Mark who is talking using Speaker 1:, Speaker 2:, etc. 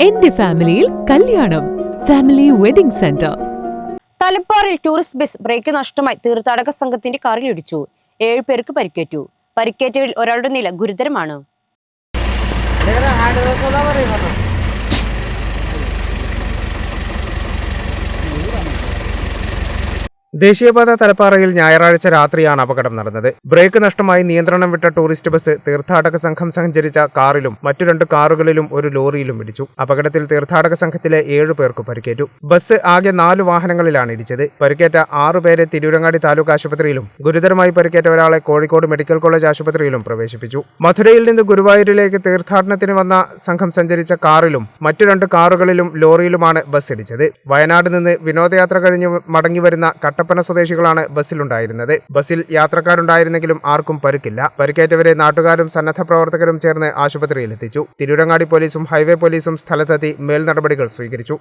Speaker 1: എന്റെ ഫാമിലിയിൽ കല്യാണം. Family wedding centre.
Speaker 2: തലപ്പാറിൽ tourist bus brake നഷ്ടമായി. തീർത്ഥാടക സംഘത്തിന്റെ കാറിലിടിച്ചു ഏഴ് പേർക്ക് പരിക്കേറ്റു. പരിക്കേറ്റവരിൽ ഒരാളുടെ നില ഗുരുതരമാണ്.
Speaker 3: ദേശീയപാത തലപ്പാറയിൽ ഞായറാഴ്ച രാത്രിയാണ് അപകടം നടന്നത്. ബ്രേക്ക് നഷ്ടമായി നിയന്ത്രണം വിട്ട ടൂറിസ്റ്റ് ബസ് തീർത്ഥാടക സംഘം സഞ്ചരിച്ച കാറിലും മറ്റു രണ്ട് കാറുകളിലും ഒരു ലോറിയിലും ഇടിച്ചു. അപകടത്തിൽ തീർത്ഥാടക സംഘത്തിലെ ഏഴു പേർക്ക് പരിക്കേറ്റു. ബസ് ആകെ നാല് വാഹനങ്ങളിലാണ് ഇടിച്ചത്. പരിക്കേറ്റ ആറുപേരെ തിരൂരങ്ങാടി താലൂക്ക് ആശുപത്രിയിലും ഗുരുതരമായി പരിക്കേറ്റ ഒരാളെ കോഴിക്കോട് മെഡിക്കൽ കോളേജ് ആശുപത്രിയിലും പ്രവേശിപ്പിച്ചു. മധുരയിൽ നിന്ന് ഗുരുവായൂരിലേക്ക് തീർത്ഥാടനത്തിന് വന്ന സംഘം സഞ്ചരിച്ച കാറിലും മറ്റു രണ്ട് കാറുകളിലും ലോറിയിലുമാണ് ബസ് ഇടിച്ചത്. വയനാട് നിന്ന് വിനോദയാത്ര കഴിഞ്ഞ് മടങ്ങി വരുന്ന കട്ടപ്പന സ്വദേശികളാണ് ബസ്സിലുണ്ടായിരുന്നത്. ബസ്സിൽ യാത്രക്കാരുണ്ടായിരുന്നെങ്കിലും ആർക്കും പരുക്കില്ല. പരുക്കേറ്റവരെ നാട്ടുകാരും സന്നദ്ധ പ്രവർത്തകരും ചേർന്ന് ആശുപത്രിയിലെത്തിച്ചു. തിരൂരങ്ങാടി പോലീസും ഹൈവേ പോലീസും സ്ഥലത്തെത്തി മേൽ നടപടികൾ സ്വീകരിച്ചു.